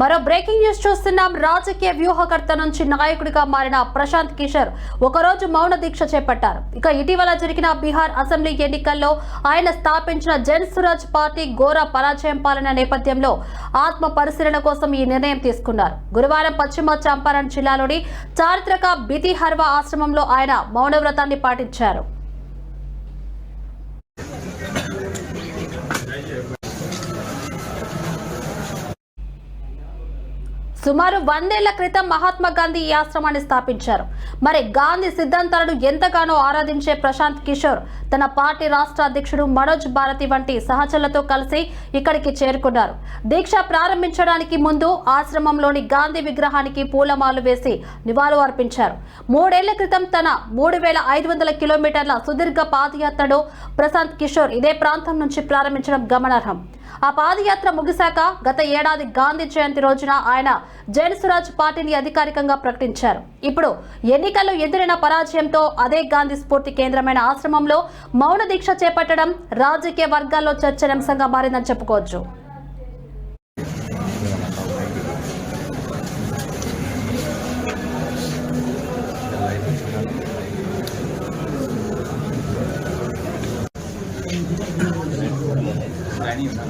మరో breaking news చూస్తున్నాం. రాజకీయ వ్యూహకర్త నుంచి నాయకుడిగా మారిన ప్రశాంత్ కిషోర్ ఒకరోజు మౌన దీక్ష చేపట్టారు. ఇక ఇటీవల జరిగిన బీహార్ అసెంబ్లీ ఎన్నికల్లో ఆయన స్థాపించిన జన్ సురాజ్ పార్టీ ఘోర పరాజయం పాలన నేపథ్యంలో ఆత్మ పరిశీలన కోసం ఈ నిర్ణయం తీసుకున్నారు. గురువారం పశ్చిమ చంపారణ్ జిల్లాలోని చారిత్రక బితిహర్వ ఆశ్రమంలో ఆయన మౌనవ్రతాన్ని పాటించారు. సుమారు వందేళ్ళ క్రితం మహాత్మా గాంధీ ఈ ఆశ్రమాన్ని స్థాపించారు. మరి గాంధీ సిద్ధాంతాలను ఎంతగానో ఆరాధించే ప్రశాంత్ కిషోర్ తన పార్టీ రాష్ట్ర అధ్యక్షుడు మనోజ్ భారతి వంటి సహచరులతో కలిసి ఇక్కడికి చేరుకున్నారు. దీక్ష ప్రారంభించడానికి ముందు ఆశ్రమంలోని గాంధీ విగ్రహానికి పూలమాలు వేసి నివాళులు అర్పించారు. మూడేళ్ళ క్రితం తన మూడు వేల ఐదు వందల కిలోమీటర్ల సుదీర్ఘ పాదయాత్రను ప్రశాంత్ కిషోర్ ఇదే ప్రాంతం నుంచి ప్రారంభించడం గమనార్హం. ఆ పాదయాత్ర ముగిశాక గత ఏడాది గాంధీ జయంతి రోజున ఆయన జైన్ స్వరాజ్ పార్టీని అధికారికంగా ప్రకటించారు. ఇప్పుడు ఎన్నికల్లో ఎదురైన పరాజయంతో అదే గాంధీ స్ఫూర్తి కేంద్రమైన ఆశ్రమంలో మౌన దీక్ష చేపట్టడం రాజకీయ వర్గాల్లో చర్చనాంశంగా మారిందని చెప్పుకోవచ్చు. 来，你们 가.